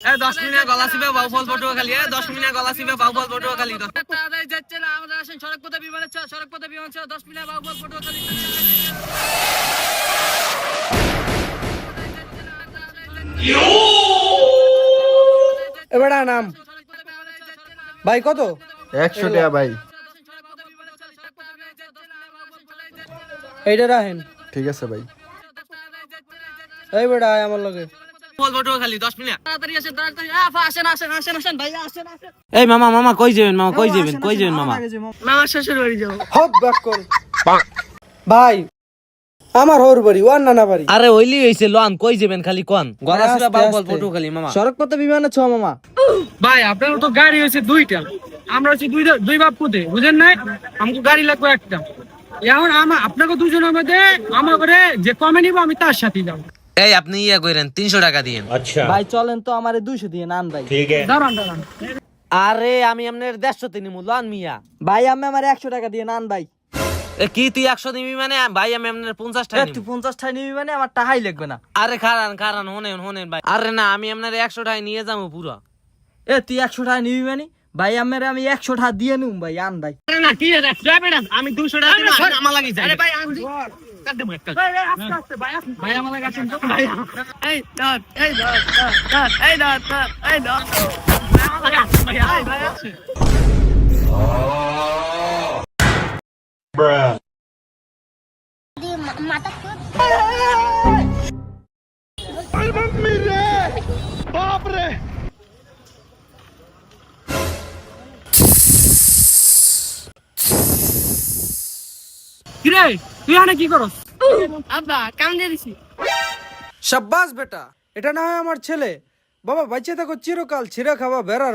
এ দশ মিনিট গলা চিপে বাউ পটুয়া খালি। এ দশ মিনিট গলা চিপে বাউ পটুয়া খালি। তাড়াতাড়ি যাচ্ছে না আমাদের আসেন সড়ক পথে বিমান আছে সড়ক পথে বিমান দশ মিনিট বাউ পটুয়া খালি। এবার নাম। ভাই কত? একশো টাকা ভাই। এইটা রাখেন। ঠিক আছে ভাই। এই বেটা আমার লগে। এই মামা মামা কই যাবেন মামা কই যাবেন কই যাবেন মামা মামার শ্বশুর বাড়ি যাব। হক ব্যাক কর। ভাই আমার হোর বাড়ি ওয়ান নানা বাড়ি। আরে ওইলি হইছে লন কই যাবেন খালি কোন। ফল খালি মামা। সড়ক পথে বিমানে ছ মামা। ভাই আপনার তো গাড়ি হয়েছে দুইটা। আমরা হচ্ছে দুই দুই বাপ পুতে বুঝেন নাই? আমাকে গাড়ি লাগবে একটা। এখন আমার আপনাকে দুজনের মধ্যে আমার করে যে কমে নিবো আমি তার সাথে যাব। এই আপনি ইয়া কইরেন তিনশো টাকা দিয়েন। ভাই চলেন তো আমারে দুইশো দিয়ে নান ভাই। দাঁড়ান দাঁড়ান। আরে আমি আপনার দেড়শো তিনি মূল লন মিয়া। ভাই আমি আমার একশো টাকা দিয়ে নান ভাই। এ কি তুই একশো দিবি মানে? ভাই আমি আপনার পঞ্চাশ টাকা তুই পঞ্চাশ টাকা নিবি মানে? আমার টাকাই লাগবে না। আরে খারান খারান হোনেন হোনেন ভাই। আরে না আমি আপনার একশো টাকা নিয়ে যাব পুরো। এ তুই একশো টাকা নিবি মানে? ভাই আমার আমি একশো টাকা দিয়ে নিব ভাই আন ভাই। না কি আমি 200 টাকা আমার লাগি যায়। আরে ভাই আমি কাট দেবো একটা ভাই আস্তে আস্তে ভাই ভাই আমার লাগি আছেন তো ভাই এই ধর এই ধর ধর, ধর এই ধর ধর এই ধর ভাই আমার লাগি আছেন ভাই এই ভাই আছে মাথা খুব কি রে তুই আনে কি করস? আব্বা কাম দিয়ে দিছি। সাব্বাস বেটা এটা না হয় আমার ছেলে। বাবা বাচ্চা থাকো চিরকাল ছিঁড়া খাওয়া বেড়ার